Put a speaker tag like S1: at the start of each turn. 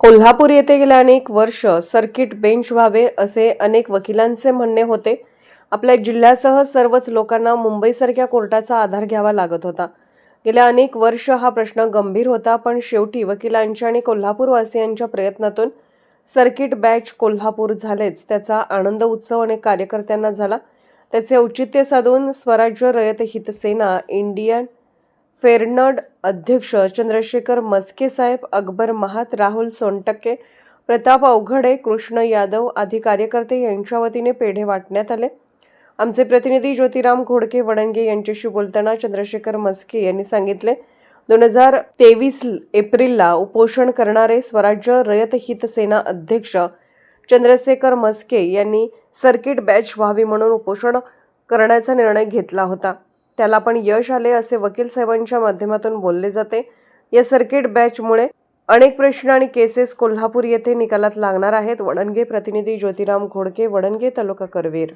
S1: कोल्हापूर येथे गेल्या अनेक वर्ष सर्किट बेंच व्हावे असे अनेक वकिलांचे म्हणणे होते. आपल्या जिल्ह्यासह सर्वच लोकांना मुंबईसारख्या कोर्टाचा आधार घ्यावा लागत होता. गेल्या अनेक वर्ष हा प्रश्न गंभीर होता पण शेवटी वकिलांच्या आणि कोल्हापूरवासियांच्या प्रयत्नातून सर्किट बॅच कोल्हापूर झालेच त्याचा आनंद उत्सव अनेक कार्यकर्त्यांना झाला. त्याचे औचित्य साधून स्वराज्य रयत हितसेना इंडियन फेरनड अध्यक्ष चंद्रशेखर मस्के साहेब अकबर महात राहुल सोनटक्के प्रताप अवघडे कृष्ण यादव आदी कार्यकर्ते यांच्या वतीने पेढे वाटण्यात आले. आमचे प्रतिनिधी ज्योतिराम घोडके वडंगे यांच्याशी बोलताना चंद्रशेखर मस्के यांनी सांगितले दोन हजार तेवीस एप्रिलला उपोषण करणारे स्वराज्य रयत हित सेना अध्यक्ष चंद्रशेखर मस्के यांनी सर्किट बॅच व्हावी म्हणून उपोषण करण्याचा निर्णय घेतला होता. त्याला पण यश आले असे वकील साहेबांच्या माध्यमातून बोलले जाते. या सर्किट बॅचमुळे अनेक प्रश्न आणि केसेस कोल्हापूर येथे निकालात लागणार आहेत. वडणगे प्रतिनिधी ज्योतिराम घोडके वडणगे तालुका करवीर.